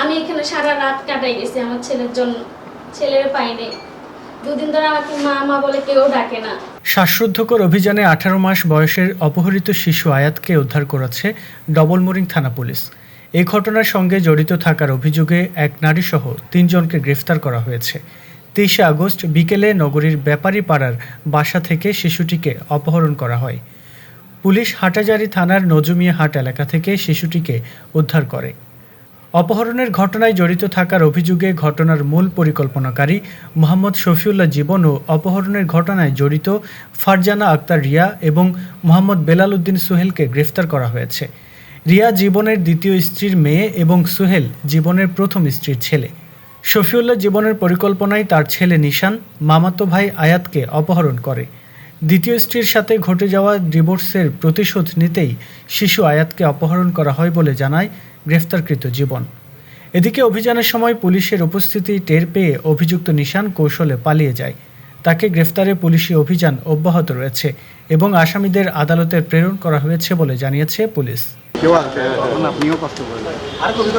আমি এখানে সারা রাত কাটাই গেছি আমার ছেলের জন্য। ছেলের পাইনি দুদিন ধরে আমাকে মা মা বলে কেউ ডাকে না। শ্বাসরুদ্ধকর অভিযানে আঠারো মাস বয়সের অপহৃত শিশু আয়াতকে উদ্ধার করেছে ডবলমোরিং থানা পুলিশ। এই ঘটনার সঙ্গে জড়িত থাকার অভিযোগে এক নারীসহ তিনজনকে গ্রেফতার করা হয়েছে। তেইশে আগস্ট বিকেলে নগরীর ব্যাপারী পাড়ার বাসা থেকে শিশুটিকে অপহরণ করা হয়। পুলিশ হাটাজারি থানার নজুমিয়া হাট এলাকা থেকে শিশুটিকে উদ্ধার করে। অপহরণের ঘটনায় জড়িত থাকার অভিযোগে ঘটনার মূল পরিকল্পনাকারী মোহাম্মদ শফিউল্লাহ জীবন ও অপহরণের ঘটনায় জড়িত ফারজানা আক্তার রিয়া এবং মোহাম্মদ বেলাল উদ্দিন সুহেলকে গ্রেফতার করা হয়েছে। রিয়া জীবনের দ্বিতীয় স্ত্রীর মেয়ে এবং সুহেল জীবনের প্রথম স্ত্রীর ছেলে। শফিউল্লাহ জীবনের পরিকল্পনায় তার ছেলে নিশান, মামাতো ভাই আয়াতকে অপহরণ করে। দ্বিতীয় স্ত্রীর সাথে ঘটে যাওয়া ডিভোর্সের প্রতিশোধ নিতেই শিশু আয়াতকে অপহরণ করা হয় বলে জানায় গ্রেফতারকৃত জীবন। এদিকে অভিযানের সময় পুলিশের উপস্থিতি টের পেয়ে অভিযুক্ত নিশান কৌশলে পালিয়ে যায়। তাকে গ্রেফতারে পুলিশি অভিযান অব্যাহত রয়েছে এবং আসামিদের আদালতে প্রেরণ করা হয়েছে বলে জানিয়েছে পুলিশ।